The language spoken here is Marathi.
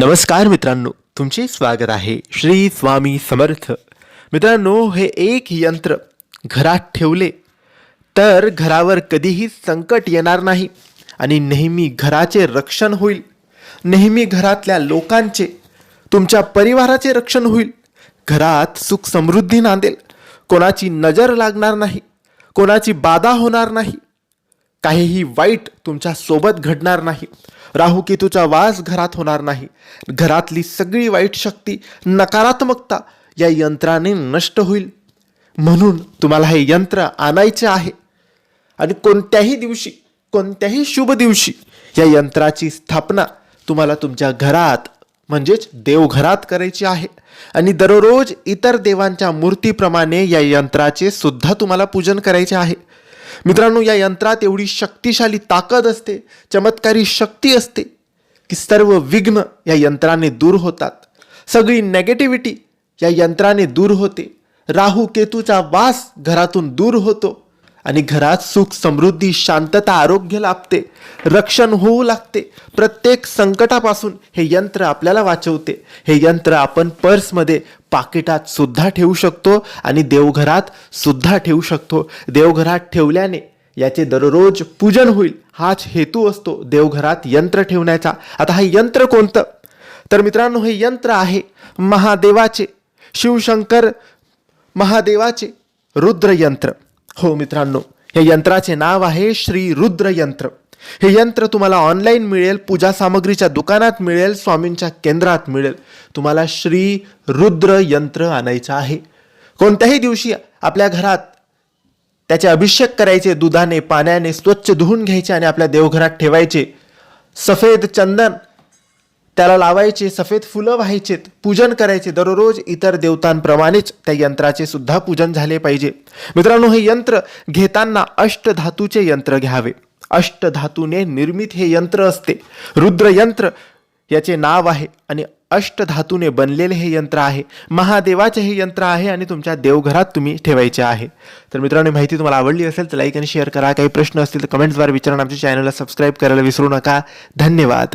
नमस्कार मित्रांनो तुमचे स्वागत आहे श्री स्वामी समर्थ. मित्रांनो हे एक यंत्र घरात ठेवले तर घरावर कधीही संकट येणार नाही आणि नेहमी घराचे रक्षण होईल. नेहमी घरातल्या लोकांचे तुमच्या परिवाराचे रक्षण होईल. घरात सुख समृद्धी नांदेल. कोणाची नजर लागणार नाही कोणाची बाधा होणार नाही. काहीही वाईट तुमच्यासोबत घडणार नाही. राहू केतूचा वास घरात होणार नाही. घरातली सगळी वाईट शक्ती नकारात्मकता या यंत्राने नष्ट होईल. म्हणून तुम्हाला हे यंत्र आणायचे आहे. आणि कोणत्याही दिवशी कोणत्याही शुभ दिवशी या यंत्राची स्थापना तुम्हाला तुमच्या घरात म्हणजेच देवघरात करायची आहे. आणि दररोज इतर देवांच्या मूर्तीप्रमाणे या यंत्राचे सुद्धा तुम्हाला पूजन करायचे आहे. मित्रांनो या यंत्रात एवढी शक्तिशाली ताकद असते चमत्कारी शक्ती असते की सर्व विघ्न या यंत्राने दूर होतात. सगळी नेगेटिव्हिटी या यंत्राने दूर होते. राहू केतूचा वास घरातून दूर होतो. आणि घरात सुख समृद्धी शांतता आरोग्य लाभते. रक्षण होऊ लागते. प्रत्येक संकटापासून हे यंत्र आपल्याला वाचवते. हे यंत्र आपण पर्समध्ये पाकिटात सुद्धा ठेवू शकतो आणि देवघरात सुद्धा ठेवू शकतो. देवघरात ठेवल्याने याचे दररोज पूजन होईल. हाच हेतू असतो देवघरात यंत्र ठेवण्याचा. आता हे यंत्र कोणतं? तर मित्रांनो हे यंत्र आहे महादेवाचे शिवशंकर महादेवाचे रुद्र यंत्र हो मित्रांनो हे यंत्राचे नाव आहे श्री रुद्र यंत्र. हे यंत्र तुम्हाला ऑनलाईन मिळेल पूजा सामग्रीच्या दुकानात मिळेल स्वामींच्या केंद्रात मिळेल. तुम्हाला श्री रुद्र यंत्र आणायचं आहे. कोणत्याही दिवशी आपल्या घरात त्याचे अभिषेक करायचे दुधाने पाण्याने स्वच्छ धुवून घ्यायचे आणि आपल्या देवघरात ठेवायचे. सफेद चंदन त्याला लावायचे सफेद फुलं व्हायचेत पूजन करायचे. दररोज इतर देवतांप्रमाणेच त्या यंत्राचे सुद्धा पूजन झाले पाहिजे. मित्रांनो हे यंत्र घेताना अष्टधातूचे यंत्र घ्यावे. अष्टधातूने निर्मित हे यंत्र असते. रुद्र यंत्र याचे नाव आहे आणि अष्टधातूने बनलेले हे यंत्र आहे. महादेवाचे हे यंत्र आहे आणि तुमच्या देवघरात तुम्ही ठेवायचे आहे. तर मित्रांनो माहिती तुम्हाला आवडली असेल तर लाईक आणि शेअर करा. काही प्रश्न असतील तर कमेंट्सद्वारे विचारून आमच्या चॅनलला सबस्क्राईब करायला विसरू नका. धन्यवाद.